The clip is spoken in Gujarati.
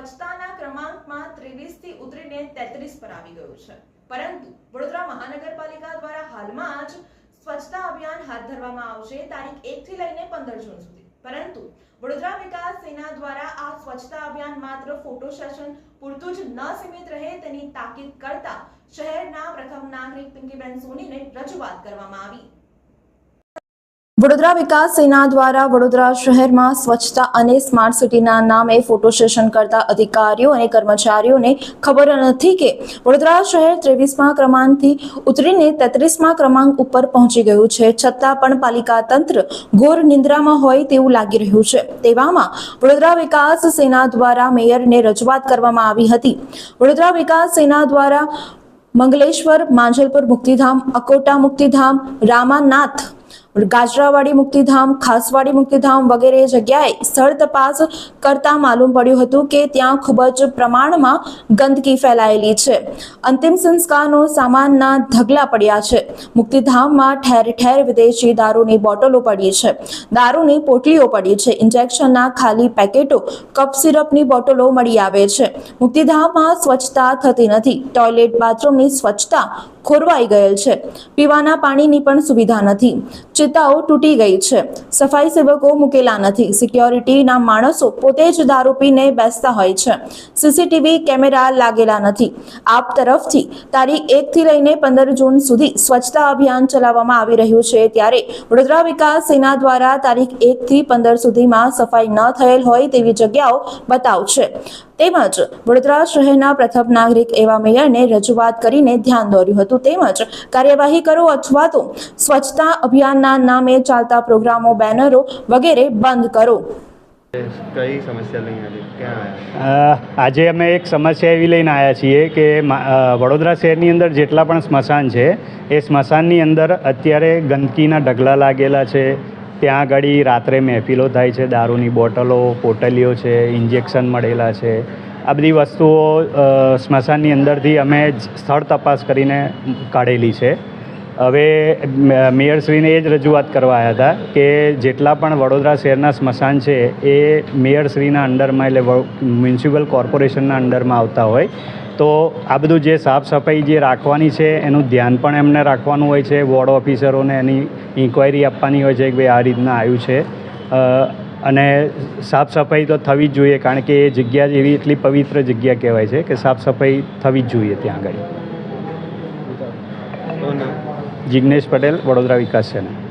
સ્વચ્છતાના ક્રમાંકમાં ત્રેવીસથી ઉતરીને તેત્રીસ પર આવી ગયું છે. પરંતુ વડોદરા મહાનગરપાલિકા દ્વારા હાલમાં જ સ્વચ્છતા અભિયાન હાથ ધરવામાં આવશે તારીખ એક થી લઈને પંદર જૂન સુધી. પરંતુ વડોદરા વિકાસ સેના દ્વારા આ સ્વચ્છતા અભિયાન માત્ર ફોટો સેશન પૂરતું જ ન સીમિત રહે તેની તાકીદ કરતા શહેરના પ્રથમ નાગરિક પિંકીબેન સોનીને રજૂઆત કરવામાં આવી. વડોદરા વિકાસ સેના દ્વારા વડોદરા શહેરમાં સ્વચ્છતા અને સ્માર્ટ સિટીના નામે ફોટો સેશન કરતા અધિકારીઓ અને કર્મચારીઓને ખબર નથી કે વડોદરા શહેર ત્રેવીસમા ક્રમાંકથી ઉતરીને તેત્રીસમા ક્રમાંક ઉપર પહોંચી ગયું છે. છતાં પણ પાલિકા તંત્ર ઘોર નિંદ્રામાં હોય તેવું લાગી રહ્યું છે. તેવામાં વડોદરા વિકાસ સેના દ્વારા મેયરને રજૂઆત કરવામાં આવી હતી. વડોદરા વિકાસ સેના દ્વારા મંગલેશ્વર, માંજલપુર મુક્તિધામ, અકોટા મુક્તિધામ, રામાનાથ ગાજરાવાડી મુક્તિધામ, ખાસવાડી મુક્તિધામ વગેરે જગ્યાએ સ્થળ તપાસ કરતા માલુમ પડ્યું હતું કે ત્યાં ખૂબ જ પ્રમાણમાં ગંદકી ફેલાયેલી છે. અંતિમ સંસ્કારનો સામાનના ઢગલા પડ્યા છે. મુક્તિધામમાં ઠેર ઠેર વિદેશી દારૂની બોટલો પડી છે. દારૂની પોટલીઓ પડી છે. ઇન્જેક્શનના ખાલી પેકેટો, કપ સિરપની બોટલો મળી આવે છે. મુક્તિધામમાં સ્વચ્છતા થતી નથી. ટોયલેટ, બાથરૂમની સ્વચ્છતા ખોરવાઈ ગયેલ છે. પીવાના પાણીની પણ સુવિધા નથી. ચિતાઓ તૂટી ગઈ છે. સફાઈ સેવકો મૂકેલા નથી. સિક્યોરિટીના માણસો પોતે જ દારૂ પીને બેસતા હોય છે. સીસીટીવી કેમેરા લાગેલા નથી. આપ તરફથી તારીખ એકથી લઈને પંદર જૂન સુધી સ્વચ્છતા અભિયાન ચલાવવામાં આવી રહ્યું છે. ત્યારે વડોદરા વિકાસ સેના દ્વારા તારીખ એકથી પંદર સુધીમાં સફાઈ ન થયેલ હોય તેવી જગ્યાઓ બતાવશે તેમજ વડોદરા શહેરના પ્રથમ નાગરિક એવા મેયરને રજૂઆત કરીને ધ્યાન દોર્યું હતું. તેમજ કાર્યવાહી કરો અથવા તો સ્વચ્છતા અભિયાનના નામે ચાલતા પ્રોગ્રામો બેનરો વગેરે બંધ કરો. કઈ સમસ્યા લઈને આજે ક્યાં આજે અમે એક સમસ્યા એવી લઈને આવ્યા છીએ કે વડોદરા શહેરની અંદર જેટલા પણ સ્મશાન છે એ સ્મશાનની અંદર અત્યારે ગંદકીના ઢગલા લાગેલા છે ત્યાં આગળ રાત્રે મહેફિલો થાય છે, દારૂની બોટલો, પોટલીઓ છે, ઇન્જેક્શન મળેલા છે. આ બધી વસ્તુઓ સ્મશાનની અંદરથી અમે સ્થળ તપાસ કરીને કાઢેલી છે. હવે મેયરશ્રીને એ જ રજૂઆત કરવા આવ્યા હતા કે જેટલા પણ વડોદરા શહેરના સ્મશાન છે, એ મેયરશ્રીના અંડરમાં એટલે મ્યુનિસિપલ કોર્પોરેશનના અંડરમાં આવતા હોય. તો આ બધું જે સાફ સફાઈ જે રાખવાની છે, એનું ધ્યાન પણ એમને રાખવાનું હોય છે, વોર્ડ ઓફિસરોને એની ઇન્ક્વાયરી આપવાની હોય છે કે ભાઈ આ રીતના આવ્યું છે. અને સાફ સફાઈ તો થવી જ જોઈએ કારણ કે એ જગ્યા એવી એટલી પવિત્ર જગ્યા કહેવાય છે કે સાફ સફાઈ થવી જ જોઈએ ત્યાં આગળ. જિજ્ઞેશ પટેલ વડોદરા વિકાસ સેના.